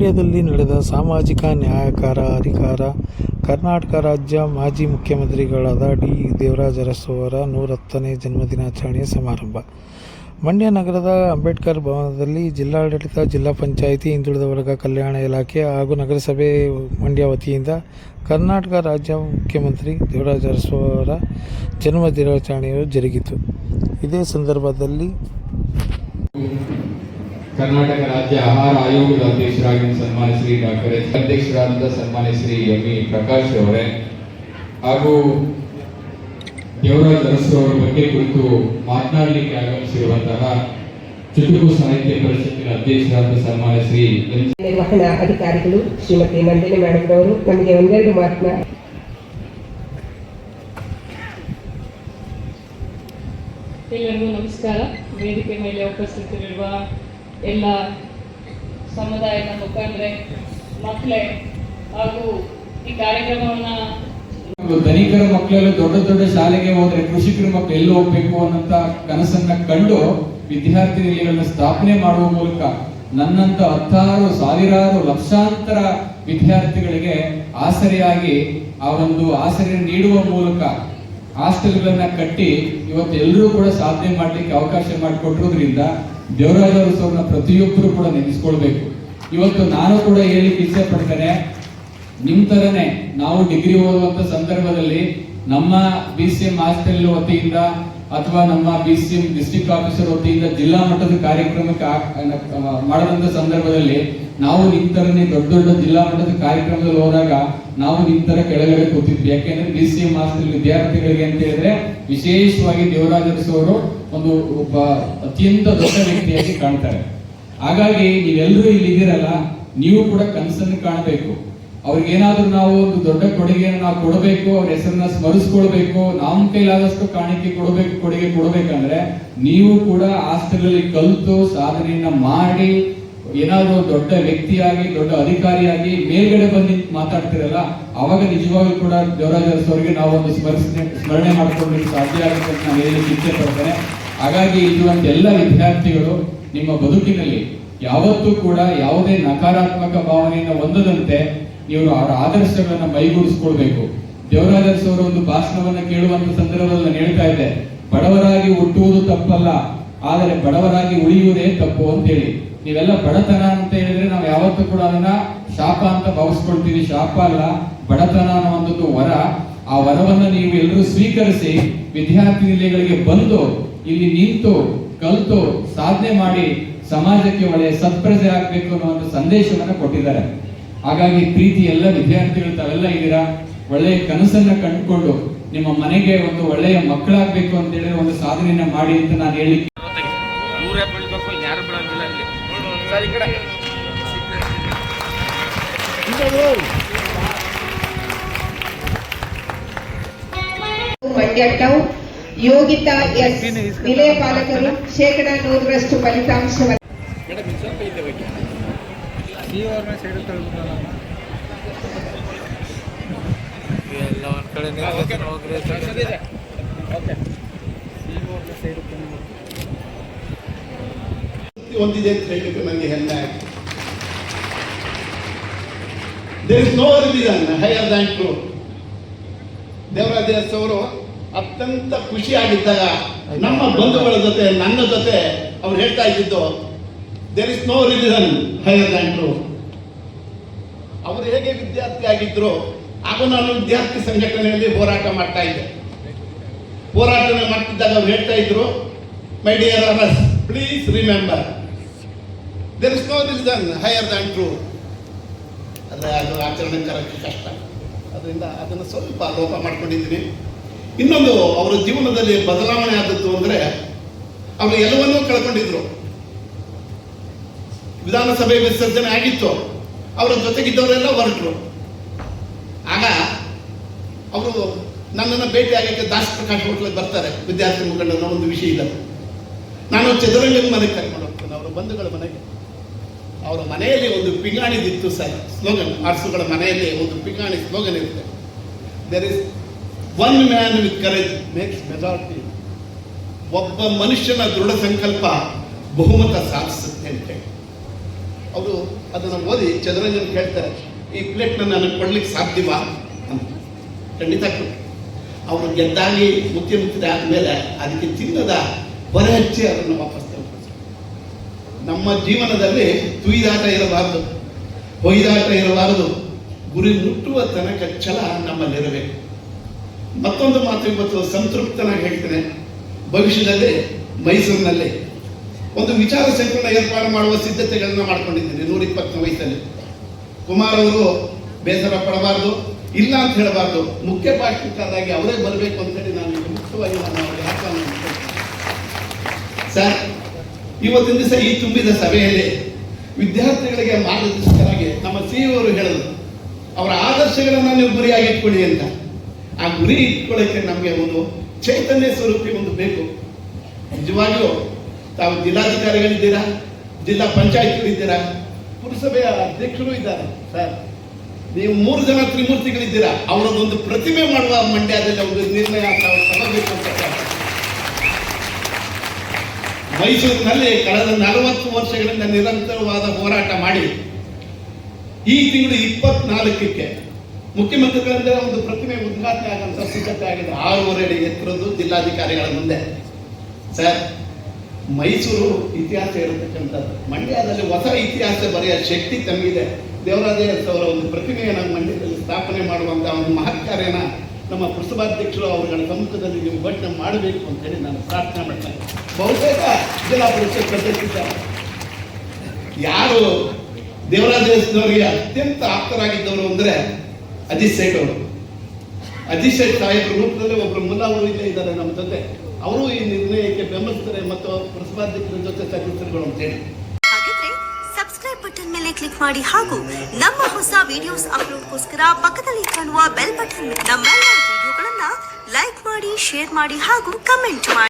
ಮಂಡ್ಯದಲ್ಲಿ ನಡೆದ ಸಾಮಾಜಿಕ ನ್ಯಾಯಕಾರ ಅಧಿಕಾರ, ಕರ್ನಾಟಕ ರಾಜ್ಯ ಮಾಜಿ ಮುಖ್ಯಮಂತ್ರಿಗಳಾದ ಡಿ ದೇವರಾಜ ಅರಸು ಅವರ ನೂರಹತ್ತನೇ ಜನ್ಮದಿನಾಚರಣೆಯ ಸಮಾರಂಭ. ಮಂಡ್ಯ ನಗರದ ಅಂಬೇಡ್ಕರ್ ಭವನದಲ್ಲಿ ಜಿಲ್ಲಾಡಳಿತ, ಜಿಲ್ಲಾ ಪಂಚಾಯಿತಿ, ಹಿಂದುಳಿದ ವರ್ಗ ಕಲ್ಯಾಣ ಇಲಾಖೆ ಹಾಗೂ ನಗರಸಭೆ ಮಂಡ್ಯ ವತಿಯಿಂದ ಕರ್ನಾಟಕ ರಾಜ್ಯ ಮುಖ್ಯಮಂತ್ರಿ ದೇವರಾಜ ಅರಸು ಅವರ ಜನ್ಮ ಜರುಗಿತು. ಇದೇ ಸಂದರ್ಭದಲ್ಲಿ ಕರ್ನಾಟಕ ರಾಜ್ಯ ಆಹಾರ ಆಯೋಗದ ಅಧ್ಯಕ್ಷರಾಗಿ ಸನ್ಮಾನ್ಯ ಶ್ರೀ ಡಾಕ್ಟರ್ ಎಚ್. ಅಧ್ಯಕ್ಷರಾದ ಸನ್ಮಾನ್ಯ ಶ್ರೀ ಎಂ. ಇ ಪ್ರಕಾಶ್ ಅವರೇ. ಹಾಗೂ ದೇವರಾಜ್ ಅರಸು ಅವರ ಬಗ್ಗೆ ಕುರಿತು ಮಾತನಾಡಲಿಕ್ಕೆ ಆಗಮಿಸಿರುವಂತಹ ಚುಟುಕು ಸಾಹಿತ್ಯ ಪರಿಷತ್ತಿನ ಅಧ್ಯಕ್ಷರಾದ ಸನ್ಮಾನ್ಯ ಶ್ರೀ ಎಂ. ನಿರ್ವಹಣಾ ಅಧಿಕಾರಿಗಳು ಶ್ರೀಮತಿ ನಂದಿನಿ ಮೇಡಮ್ ಅವರು ನಮಗೆ ಒಂದೆರಡು ಮಾತನ್ನ. ಎಲ್ಲರಿಗೂ ನಮಸ್ಕಾರ. ವೇದಿಕೆ ಮೇಲೆ ಉಪಸ್ಥಿತರಿರುವ ಎಲ್ಲ ಸಮುದಾಯದ ಮುಖಂಡ್ರೆ ಮಕ್ಕಳೇ ಹಾಗೂ ಈ ಕಾರ್ಯಕ್ರಮವನ್ನ ಧನಿಕರ ಮಕ್ಕಳೆಲ್ಲ ದೊಡ್ಡ ದೊಡ್ಡ ಶಾಲೆಗೆ ಹೋದ್ರೆ ಕೃಷಿಕರ ಮಕ್ಕಳು ಎಲ್ಲಿ ಹೋಗ್ಬೇಕು ಅನ್ನಂತ ಕನಸನ್ನ ಕಂಡು ವಿದ್ಯಾರ್ಥಿ ನಿಲಯಗಳನ್ನ ಸ್ಥಾಪನೆ ಮಾಡುವ ಮೂಲಕ ನನ್ನಂತ ಹತ್ತಾರು, ಸಾವಿರಾರು ಲಕ್ಷಾಂತರ ವಿದ್ಯಾರ್ಥಿಗಳಿಗೆ ಆಸರೆಯಾಗಿ ಆ ಒಂದು ಆಸರೆ ನೀಡುವ ಮೂಲಕ ಹಾಸ್ಟೆಲ್ಗಳನ್ನ ಕಟ್ಟಿ ಇವತ್ತು ಎಲ್ಲರೂ ಕೂಡ ಸಾಧನೆ ಮಾಡ್ಲಿಕ್ಕೆ ಅವಕಾಶ ಮಾಡಿಕೊಟ್ಟಿರೋದ್ರಿಂದ ದೇವರಾಜ ಅವ್ರನ್ನ ಪ್ರತಿಯೊಬ್ಬರು ಕೂಡ ನೆನೆಸ್ಕೊಳ್ಬೇಕು. ಇವತ್ತು ನಾನು ಕೂಡ ಹೇಳಿಕ್ಕೆ ಇಚ್ಛೆ ಪಡ್ತೇನೆ ನಿಮ್ಮ ತರನೇ ನಾವು ಡಿಗ್ರಿ ಓದುವಂತ ಸಂದರ್ಭದಲ್ಲಿ ನಮ್ಮ ಬಿ ಸಿ ಎಂ ಹಾಸ್ಟೆಲ್ ವತಿಯಿಂದ ಅಥವಾ ನಮ್ಮ ಬಿ ಸಿ ಎಂ ಆಫೀಸರ್ ವತಿಯಿಂದ ಜಿಲ್ಲಾ ಮಟ್ಟದ ಕಾರ್ಯಕ್ರಮಕ್ಕೆ ಮಾಡದಂತ ಸಂದರ್ಭದಲ್ಲಿ ನಾವು ನಿಮ್ ತರನೇ ದೊಡ್ಡ ದೊಡ್ಡ ಜಿಲ್ಲಾ ಮಟ್ಟದ ಕಾರ್ಯಕ್ರಮದಲ್ಲಿ ಹೋದಾಗ ನಾವು ನಿಮ್ ತರ ಕೆಳಗಡೆ ಕೂತಿದ್ವಿ. ಯಾಕೆಂದ್ರೆ ಬಿ ಸಿ ಎಂ ವಿದ್ಯಾರ್ಥಿಗಳಿಗೆ ಅಂತ ಹೇಳಿದ್ರೆ ವಿಶೇಷವಾಗಿ ದೇವರಾಜ ಅರಸು ಅವರು ಒಂದು ಒಬ್ಬ ಅತ್ಯಂತ ದೊಡ್ಡ ವ್ಯಕ್ತಿಯಾಗಿ ಕಾಣ್ತಾರೆ. ಹಾಗಾಗಿ ನೀವೆಲ್ಲರೂ ಇಲ್ಲಿ ಇದ್ದೀರಲ್ಲ ನೀವು ಕೂಡ ಕನಸನ್ನು ಕಾಣಬೇಕು. ಅವ್ರಿಗೆ ಏನಾದ್ರೂ ನಾವು ಒಂದು ದೊಡ್ಡ ಕೊಡುಗೆಯನ್ನು ನಾವು ಕೊಡಬೇಕು, ಅವ್ರ ಹೆಸರನ್ನ ಸ್ಮರಿಸ್ಕೊಳ್ಬೇಕು ನಮ್ಮ ಕೈಲಾದಷ್ಟು ಕಾಣಿಕೆ ಕೊಡಬೇಕು, ಕೊಡುಗೆ ಕೊಡಬೇಕಂದ್ರೆ ನೀವು ಕೂಡ ಅಲ್ಲಿ ಕಲಿತು ಸಾಧನೆಯನ್ನ ಮಾಡಿ, ಏನಾದರೂ ದೊಡ್ಡ ವ್ಯಕ್ತಿಯಾಗಿ, ದೊಡ್ಡ ಅಧಿಕಾರಿಯಾಗಿ ಮೇಲ್ಗಡೆ ಬಂದು ಮಾತಾಡ್ತಿರಲ್ಲ, ಅವಾಗ ನಿಜವಾಗ್ಲೂ ಕೂಡ ದೇವರಾಜ ನಾವು ಒಂದು ಸ್ಮರಿಸನೆ, ಸ್ಮರಣೆ ಮಾಡ್ಕೊಳ್ಳಿಕ್ಕೆ ಸಾಧ್ಯ ಆಗುತ್ತೆ ಅಂತ ನಾನು ಹೇಳಲಿಕ್ಕೆ ಇಚ್ಛೆ ಪಡ್ತೇನೆ. ಹಾಗಾಗಿ ಇರುವಂತ ಎಲ್ಲ ವಿದ್ಯಾರ್ಥಿಗಳು ನಿಮ್ಮ ಬದುಕಿನಲ್ಲಿ ಯಾವತ್ತೂ ಕೂಡ ಯಾವುದೇ ನಕಾರಾತ್ಮಕ ಭಾವನೆಯನ್ನು ಹೊಂದದಂತೆ ನೀವು ಅವರ ಆದರ್ಶಗಳನ್ನ ಮೈಗೂಡಿಸ್ಕೊಳ್ಬೇಕು ದೇವರಾಜರ್ಸ್ ಅವರ ಒಂದು ಭಾಷಣವನ್ನ ಕೇಳುವಂತ ಸಂದರ್ಭದಲ್ಲಿ ನಾನು ಹೇಳ್ತಾ ಇದ್ದೆ, ಬಡವರಾಗಿ ಹುಟ್ಟುವುದು ತಪ್ಪಲ್ಲ, ಆದರೆ ಬಡವರಾಗಿ ಉಳಿಯುವುದೇ ತಪ್ಪು ಅಂತ ಹೇಳಿ ನೀವೆಲ್ಲ ಬಡತನ ಅಂತ ಹೇಳಿದ್ರೆ ನಾವು ಯಾವತ್ತೂ ಕೂಡ ಅದನ್ನ ಶಾಪ ಅಂತ ಭಾವಿಸ್ಕೊಳ್ತೀವಿ. ಶಾಪ ಅಲ್ಲ, ಬಡತನ ಅನ್ನುವಂಥದ್ದು ವರ. ಆ ವರವನ್ನ ನೀವು ಎಲ್ಲರೂ ಸ್ವೀಕರಿಸಿ ವಿದ್ಯಾರ್ಥಿ ನಿಲಯಗಳಿಗೆ ಬಂದು ಇಲ್ಲಿ ನಿಂತು ಕಲ್ತು ಸಾಧನೆ ಮಾಡಿ ಸಮಾಜಕ್ಕೆ ಒಳ್ಳೆಯ ಸತ್ಪ್ರಜೆ ಆಗ್ಬೇಕು ಅನ್ನೋ ಒಂದು ಸಂದೇಶವನ್ನ ಕೊಟ್ಟಿದ್ದಾರೆ. ಹಾಗಾಗಿ ಪ್ರೀತಿ ಎಲ್ಲ ವಿದ್ಯಾರ್ಥಿಗಳು ತಾವೆಲ್ಲ ಇದ್ದೀರಾ? ಒಳ್ಳೆಯ ಕನಸನ್ನ ಕಂಡುಕೊಂಡು ನಿಮ್ಮ ಮನೆಗೆ ಒಂದು ಒಳ್ಳೆಯ ಮಕ್ಕಳಾಗ್ಬೇಕು ಅಂತ ಹೇಳಿ ಒಂದು ಸಾಧನೆಯನ್ನ ಮಾಡಿ ಅಂತ ನಾನು ಹೇಳಿ ಮಂಡ್ಯ ಟೌನ್ ಯೋಗಿತಾ ಎಸ್. ನಿಲಯ ಪಾಲಕರು ಶೇಕಡ ನೂರರಷ್ಟು ಫಲಿತಾಂಶವನ್ನು ಎಲ್ಲ ಒಂದ್ ಕಡೆ ಹೊಂದಿದೆ ಅಂತ ಹೇಳಲಿಕ್ಕೆ ನನಗೆ ಹೆಮ್ಮೆ ಆಗಿದೆ there is no religion higher than true Devaraja ಅವರು ಅತ್ಯಂತ ಖುಷಿಯಾಗಿದ್ದಾಗ ನಮ್ಮ ಬಂಧುಗಳ ಜೊತೆ ನನ್ನ ಜೊತೆ ಅವ್ರು ಹೇಳ್ತಾ ಇದ್ದಿದ್ದು there is no religion higher than true ಅವರು ಹೇಗೆ ವಿದ್ಯಾರ್ಥಿ ಆಗಿದ್ರು, ಆಗ ನಾನು ವಿದ್ಯಾರ್ಥಿ ಸಂಘಟನೆಯಲ್ಲಿ ಹೋರಾಟ ಮಾಡ್ತಾ ಇದ್ದೆ. ಹೋರಾಟ ಮಾಡ್ತಿದ್ದಾಗ ಅವ್ರು ಹೇಳ್ತಾ ಇದ್ರು my dear Urs please remember there is no religion higher than true ಆದರೆ ಅದು ಆಚರಣೆ ತರಕ್ಕೆ ಕಷ್ಟ. ಅದರಿಂದ ಅದನ್ನು ಸ್ವಲ್ಪ ಲೋಪ ಮಾಡ್ಕೊಂಡಿದ್ದೀನಿ. ಇನ್ನೊಂದು, ಅವರ ಜೀವನದಲ್ಲಿ ಬದಲಾವಣೆ ಆದದ್ದು ಅಂದರೆ, ಅವರು ಎಲ್ಲವನ್ನೂ ಕಳ್ಕೊಂಡಿದ್ರು. ವಿಧಾನಸಭೆ ವಿಸರ್ಜನೆ ಆಗಿತ್ತು. ಅವರ ಜೊತೆಗಿದ್ದವರೆಲ್ಲ ಹೊರಟರು. ಆಗ ಅವರು ನನ್ನನ್ನು ಭೇಟಿ ಆಗಕ್ಕೆ ದಾಸ್ ಪ್ರಕಾಶ್ ಹೋಟ್ಲಿಗೆ ಬರ್ತಾರೆ. ವಿದ್ಯಾರ್ಥಿ ಮುಖಂಡನ ಒಂದು ವಿಷಯ ಇಲ್ಲ ನಾನು ಚದುರಂಗನ ಮನೆಗೆ ಕರ್ಕೊಂಡು ಹೋಗ್ತೇನೆ. ಅವರ ಬಂಧುಗಳ ಮನೆಗೆ. ಅವರ ಮನೆಯಲ್ಲಿ ಒಂದು ಪಿಂಗಾಣಿದಿತ್ತು ಸರ್. ಸ್ಲೋಗನ್, ಆರ್ಸುಗಳ ಮನೆಯಲ್ಲಿ ಒಂದು ಪಿಂಗಾಣಿ ಸ್ಲೋಗನ್ ಇರುತ್ತೆ. There is one man with courage makes majority ಒಬ್ಬ ಮನುಷ್ಯನ ದೃಢ ಸಂಕಲ್ಪ ಬಹುಮತ ಸಾಧಿಸುತ್ತೆ ಅಂತ ಹೇಳಿ. ಅವರು ಅದನ್ನು ಓದಿ ಚಂದ್ರಂಜನ್ ಕೇಳ್ತಾರೆ, ಈ ಪ್ಲೇಟ್ನ ನನಗೆ ಕೊಡ್ಲಿಕ್ಕೆ ಸಾಧ್ಯವಾ ಅಂತ. ಖಂಡಿತ ಅವರು ಗೆದ್ದಾಗಿ ಮುಖ್ಯಮಂತ್ರಿ ಆದಮೇಲೆ ಅದಕ್ಕೆ ಚಿನ್ನದ ಹೊರೆ ಹಚ್ಚಿ ಅದನ್ನು ವಾಪಸ್ ನಮ್ಮ ಜೀವನದಲ್ಲಿ ತುಯ್ದಾಟ ಇರಬಾರದು. ಹೊಯ್ದಾಟ ಇರಬಾರದು. ಗುರಿ ಮುಟ್ಟುವ ತನಕ ಛಲ ನಮ್ಮಲ್ಲಿರಬೇಕು ಮತ್ತೊಂದು ಮಾತು ಇವತ್ತು ಸಂತೃಪ್ತನಾಗಿ ಹೇಳ್ತೇನೆ. ಭವಿಷ್ಯದಲ್ಲಿ ಮೈಸೂರಿನಲ್ಲಿ ಒಂದು ವಿಚಾರ ಸಂಕಿರಣ ಏರ್ಪಾಡು ಮಾಡುವ ಸಿದ್ಧತೆಗಳನ್ನ ಮಾಡ್ಕೊಂಡಿದ್ದೀನಿ. ನೂರ ಇಪ್ಪತ್ತು ವಯಸ್ಸಲ್ಲಿ. ಕುಮಾರ್ ಅವರು ಬೇಸರ ಪಡಬಾರ್ದು, ಇಲ್ಲ ಅಂತ ಹೇಳಬಾರ್ದು. ಮುಖ್ಯ ಪಾಠಕ್ಕಾದಾಗಿ ಅವರೇ ಬರಬೇಕು ಅಂತೇಳಿ ನಾನು ಮುಖ್ಯವಾಗಿ ನಾನು ಆಹ್ವಾನ. ಸರ್, ಇವತ್ತಿನ ದಿವಸ ಈ ತುಂಬಿದ ಸಭೆಯಲ್ಲಿ ವಿದ್ಯಾರ್ಥಿಗಳಿಗೆ ಮಾರ್ಗದರ್ಶಕರಾಗಿ ನಮ್ಮ ಅವರು ಹೇಳಿದ್ರು, ಅವರ ಆದರ್ಶಗಳನ್ನು ನೀವು ಗುರಿಯಾಗಿ ಇಟ್ಕೊಳ್ಳಿ ಅಂತ. ಆ ಗುರಿ ಇಟ್ಕೊಳ್ಳೋಕ್ಕೆ ನಮಗೆ ಒಂದು ಚೈತನ್ಯ ಸ್ವರೂಪಿ ಒಂದು ಬೇಕು. ನಿಜವಾಗಿಯೂ ತಾವು ಜಿಲ್ಲಾಧಿಕಾರಿಗಳಿದ್ದೀರಾ? ಜಿಲ್ಲಾ ಪಂಚಾಯತ್ಗಳಿದ್ದೀರಾ? ಪುರಸಭೆಯ ಅಧ್ಯಕ್ಷರು ಇದ್ದಾರೆ, ಸರ್. ನೀವು ಮೂರು ಜನ ತ್ರಿಮೂರ್ತಿಗಳಿದ್ದೀರಾ? ಅವರದೊಂದು ಪ್ರತಿಮೆ ಮಾಡುವ ಮಂಡ್ಯದಲ್ಲಿ ಒಂದು ನಿರ್ಣಯ ತಗೋಬೇಕು ಅಂತ ಮೈಸೂರಿನಲ್ಲಿ ಕಳೆದ ನಲವತ್ತು ವರ್ಷಗಳಿಂದ ನಿರಂತರವಾದ ಹೋರಾಟ ಮಾಡಿ, ಈ ತಿಂಗಳು ಇಪ್ಪತ್ನಾಲ್ಕಕ್ಕೆ ಮುಖ್ಯಮಂತ್ರಿಗಳಿಂದ ಒಂದು ಪ್ರತಿಮೆ ಉದ್ಘಾಟನೆ ಆಗುವಂತ ಸಿದ್ಧತೆ ಆಗಿದೆ. ಆರೂವರೆ ಎತ್ತರದ್ದು ಜಿಲ್ಲಾಧಿಕಾರಿಗಳ ಮುಂದೆ. ಸರ್ ಮೈಸೂರು ಇತಿಹಾಸ ಇರತಕ್ಕಂಥದ್ದು. ಮಂಡ್ಯದಲ್ಲಿ ಹೊಸ ಇತಿಹಾಸ ಬರೆಯ ಶಕ್ತಿ ತಮಗಿದೆ ದೇವರಾಜ ಅವರ ಒಂದು ಪ್ರತಿಮೆಯನ್ನು ಮಂಡ್ಯದಲ್ಲಿ ಸ್ಥಾಪನೆ ಮಾಡುವಂಥ ಒಂದು ಮಹತ್ಕಾರ್ಯನ ನಮ್ಮ ಪುರಸಭಾಧ್ಯಕ್ಷರು ಅವರುಗಳ ಸಮ್ಮುಖದಲ್ಲಿ ನೀವು ಘಟನೆ ಮಾಡಬೇಕು ಅಂತೇಳಿ ನಾನು ಪ್ರಾರ್ಥನೆ ಮಾಡ್ತೇನೆ ಬಹುತೇಕ ಜಿಲ್ಲಾ ಪರಿಷತ್ ಸದಸ್ಯರಿದ್ದಾರೆ ಯಾರು ದೇವರಾಜನವರಿಗೆ ಅತ್ಯಂತ ಆಪ್ತರಾಗಿದ್ದವರು ಅಂದ್ರೆ ಅಜಿತ್ ಸೇಠ್ ಅವರು. ಅಜಿತ್ ಸೇಠ್ ಸಾಹೇಬ್ರ ರೂಪದಲ್ಲಿ ಒಬ್ಬರು ಮುಲ್ಲಾ ಇದ್ದಾರೆ ನಮ್ಮ ಜೊತೆ. ಅವರು ಈ ನಿರ್ಣಯಕ್ಕೆ ಬೆಂಬಲಿಸ್ತಾರೆ ಮತ್ತು ಪುರಸಭಾಧ್ಯಕ್ಷರ ಜೊತೆ ಸದಸ್ಯರುಗಳು ಅಂತೇಳಿ ಹಾಗಿದ್ರೆ ಸಬ್ಸ್ಕ್ರೈಬ್ ಬಟನ್ ಮೇಲೆ ಕ್ಲಿಕ್ ಮಾಡಿ ಹಾಗೂ ನಮ್ಮ ಹೊಸ ವಿಡಿಯೋಸ್ ಅಪ್ಲೋಡ್ಗೋಸ್ಕರ ಪಕ್ಕದಲ್ಲಿ ಕಾಣುವ ಬೆಲ್ ಬಟನ್ ನಮ್ಮೆಲ್ಲ ವಿಡಿಯೋಗಳನ್ನ ಲೈಕ್ ಮಾಡಿ ಶೇರ್ ಮಾಡಿ ಹಾಗೂ ಕಮೆಂಟ್ ಮಾಡಿ.